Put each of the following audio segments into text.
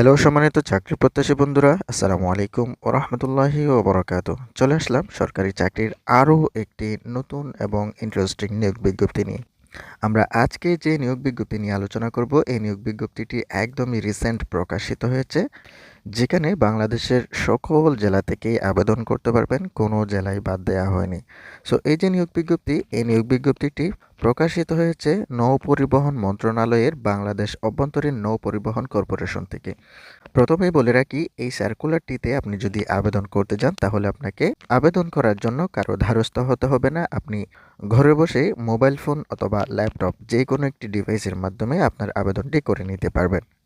Hello সম্মানিত চাকরি প্রত্যাশী বন্ধুরা, আসসালামু আলাইকুম ও রহমতুল্লাহি ও বরাকাত চলে আসলাম সরকারি চাকরির আরও একটি নতুন এবং ইন্টারেস্টিং নিয়োগ বিজ্ঞপ্তি নিয়ে। আমরা আজকে যে নিয়োগ বিজ্ঞপ্তি নিয়ে আলোচনা করব, এই নিয়োগ বিজ্ঞপ্তিটি একদমই রিসেন্ট প্রকাশিত হয়েছে। যেখানে বাংলাদেশের সকল জেলা থেকেই আবেদন করতে পারবেন, কোনো জেলায় বাদ দেওয়া হয়নি। সো এই যে নিয়োগ বিজ্ঞপ্তি, এই নিয়োগ বিজ্ঞপ্তিটি প্রকাশিত হয়েছে নৌ পরিবহন মন্ত্রণালয়ের বাংলাদেশ অভ্যন্তরীণ নৌ পরিবহন কর্পোরেশন থেকে। প্রথমেই বলে রাখি, এই সার্কুলারটিতে আপনি যদি আবেদন করতে যান, তাহলে আপনাকে আবেদন করার জন্য কারও ধারস্থ হতে হবে না। আপনি ঘরে বসে মোবাইল ফোন অথবা ল্যাপটপ যে কোনো একটি ডিভাইসের মাধ্যমে আপনার আবেদনটি করে নিতে পারবেন।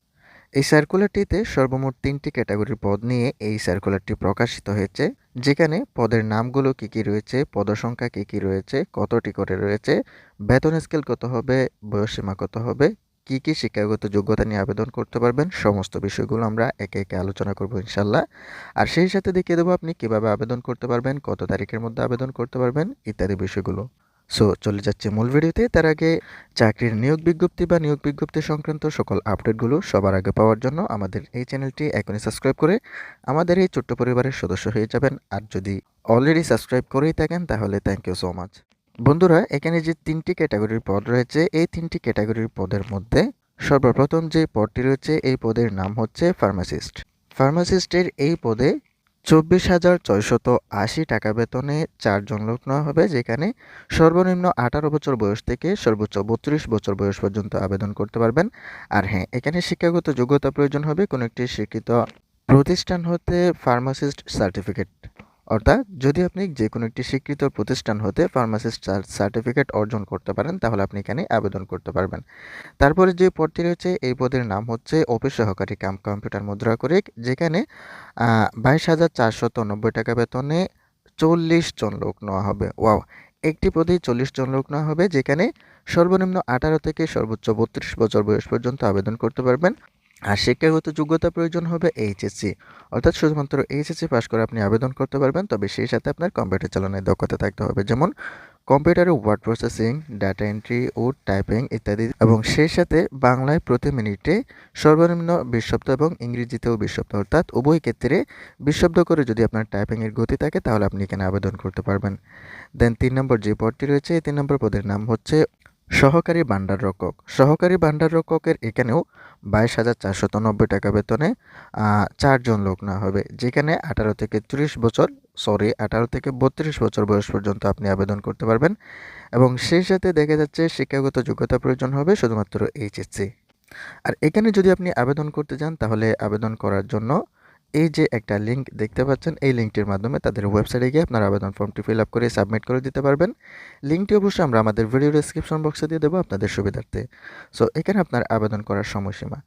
এই সার্কুলারটিতে সর্বমোট তিনটি ক্যাটাগরির পদ নিয়ে এই সার্কুলারটি প্রকাশিত হয়েছে, যেখানে পদের নামগুলো কী কী রয়েছে পদসংখ্যা কী কী রয়েছে, কতটি করে রয়েছে, বেতন স্কেল কত হবে বয়সসীমা কত হবে, কী কী শিক্ষাগত যোগ্যতা নিয়ে আবেদন করতে পারবেন, সমস্ত বিষয়গুলো আমরা একে একে আলোচনা করব ইনশাল্লাহ আর সেই সাথে দেখিয়ে দেবো আপনি কীভাবে আবেদন করতে পারবেন, কত তারিখের মধ্যে আবেদন করতে পারবেন, ইত্যাদি বিষয়গুলো। সো চলে যাচ্ছে মূল ভিডিওতে। তার আগে চাকরির নিয়োগ বিজ্ঞপ্তি বা নিয়োগ বিজ্ঞপ্তি সংক্রান্ত সকল আপডেটগুলো সবার আগে পাওয়ার জন্য আমাদের এই চ্যানেলটি এখনই সাবস্ক্রাইব করে আমাদের এই ছোট্ট পরিবারের সদস্য হয়ে যাবেন। আর যদি অলরেডি সাবস্ক্রাইব করেই থাকেন, তাহলে থ্যাংক ইউ সো মাচ বন্ধুরা, এখানে যে তিনটি ক্যাটাগরির পদ রয়েছে, এই তিনটি ক্যাটাগরির পদের মধ্যে সর্বপ্রথম যে পদটি রয়েছে, এই পদের নাম হচ্ছে ফার্মাসিস্ট ফার্মাসিস্টের এই পদে চব্বিশ হাজার ছয়শত আশি টাকা বেতনে চারজন লোক নেওয়া হবে, যেখানে সর্বনিম্ন আঠারো বছর বয়স থেকে সর্বোচ্চ বত্রিশ বছর বয়স পর্যন্ত আবেদন করতে পারবেন। আর হ্যাঁ এখানে শিক্ষাগত যোগ্যতা প্রয়োজন হবে। কোনো একটি শিক্ষিত প্রতিষ্ঠান হতে ফার্মাসিস্ট সার্টিফিকেট অর্থাৎ যদি আপনি যে কোনো একটি স্বীকৃত প্রতিষ্ঠান হতে ফার্মাসিস্ট সার্টিফিকেট অর্জন করতে পারেন, তাহলে আপনি এখানে আবেদন করতে পারবেন। তারপরে যে পদটি রয়েছে, এই পদের নাম হচ্ছে অফিস সহকারী কাম কম্পিউটার মুদ্রা করে যেখানে বাইশ হাজার নব্বই টাকা বেতনে চল্লিশ জন লোক নেওয়া হবে। ওয়াও! একটি পদে চল্লিশ জন লোক নেওয়া হবে, যেখানে সর্বনিম্ন আঠারো থেকে সর্বোচ্চ বত্রিশ বছর বয়স পর্যন্ত আবেদন করতে পারবেন। আর শিক্ষাগত যোগ্যতা প্রয়োজন হবে এইচএসসি অর্থাৎ শুধুমাত্র এইচএসসি পাশ করে আপনি আবেদন করতে পারবেন, তবে সেই সাথে আপনার কম্পিউটার চালানোর দক্ষতা থাকতে হবে। যেমন কম্পিউটারে ওয়ার্ড প্রসেসিং ডাটা এন্ট্রি ও টাইপিং ইত্যাদি এবং সেই সাথে বাংলায় প্রতি মিনিটে সর্বনিম্ন বিশ এবং ইংরেজিতেও বিশ অর্থাৎ উভয় ক্ষেত্রে বিশ করে যদি আপনার টাইপিংয়ের গতি থাকে, তাহলে আপনি এখানে আবেদন করতে পারবেন। দেন তিন নম্বর যে পদটি রয়েছে, এই তিন নম্বর পদের নাম হচ্ছে সহকারী ভাণ্ডার রক্ষক। সহকারী ভাণ্ডার রক্ষকের এখানেও বাইশ হাজার চারশত নব্বই টাকা বেতনে চারজন লোক না হবে। যেখানে আঠারো থেকে ত্রিশ বছর, সরি, আঠারো থেকে বত্রিশ বছর বয়স পর্যন্ত আপনি আবেদন করতে পারবেন। এবং সেই সাথে দেখা যাচ্ছে শিক্ষাগত যোগ্যতা প্রয়োজন হবে শুধুমাত্র এইচএসসি। আর এখানে যদি আপনি আবেদন করতে যান তাহলে আবেদন করার জন্য এই যে একটা লিঙ্ক দেখতে পাচ্ছেন, এই লিঙ্কটির মাধ্যমে তাদের ওয়েবসাইটে গিয়ে আপনার আবেদন ফর্মটি ফিল আপ করে সাবমিট করে দিতে পারবেন। লিঙ্কটি অবশ্যই আমরা আমাদের ভিডিও ডিসক্রিপশন বক্সে দিয়ে দেবো আপনাদের সুবিধার্থে। সো এখানে আপনার আবেদন করার সময়সীমা।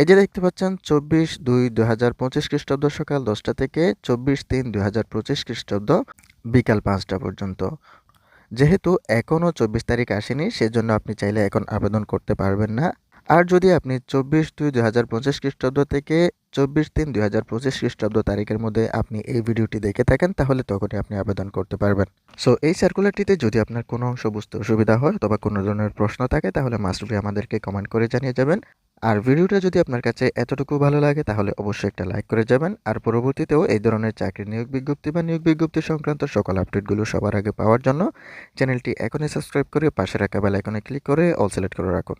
এই যে দেখতে পাচ্ছেন, চব্বিশ দুই দু হাজার পঁচিশ খ্রিস্টাব্দ সকাল দশটা থেকে চব্বিশ তিন দু হাজার পঁচিশ খ্রিস্টাব্দ বিকাল পাঁচটা পর্যন্ত। যেহেতু এখনও চব্বিশ তারিখ আসেনি, সেজন্য আপনি চাইলে এখন আবেদন করতে পারবেন না। আর যদি আপনি চব্বিশ দুই দু হাজার পঁচিশ খ্রিস্টাব্দ থেকে চব্বিশ তিন দুই হাজার পঁচিশ খ্রিস্টাব্দ তারিখের মধ্যে আপনি এই ভিডিওটি দেখে থাকেন, তাহলে তখনই আপনি আবেদন করতে পারবেন। সো এই সার্কুলারটিতে যদি আপনার কোনো অংশ বুঝতে অসুবিধা হয় অথবা কোনো ধরনের প্রশ্ন থাকে, তাহলে মাস্টবি আমাদেরকে কমেন্ট করে জানিয়ে যাবেন। আর ভিডিওটা যদি আপনার কাছে এতটুকু ভালো লাগে, তাহলে অবশ্যই একটা লাইক করে যাবেন। আর পরবর্তীতেও এই ধরনের চাকরির নিয়োগ বিজ্ঞপ্তি বা নিয়োগ বিজ্ঞপ্তি সংক্রান্ত সকল আপডেটগুলো সবার আগে পাওয়ার জন্য, চ্যানেলটি এখনই সাবস্ক্রাইব করে পাশে রাখা বেল আইকনে ক্লিক করে অল সিলেক্ট করে রাখুন।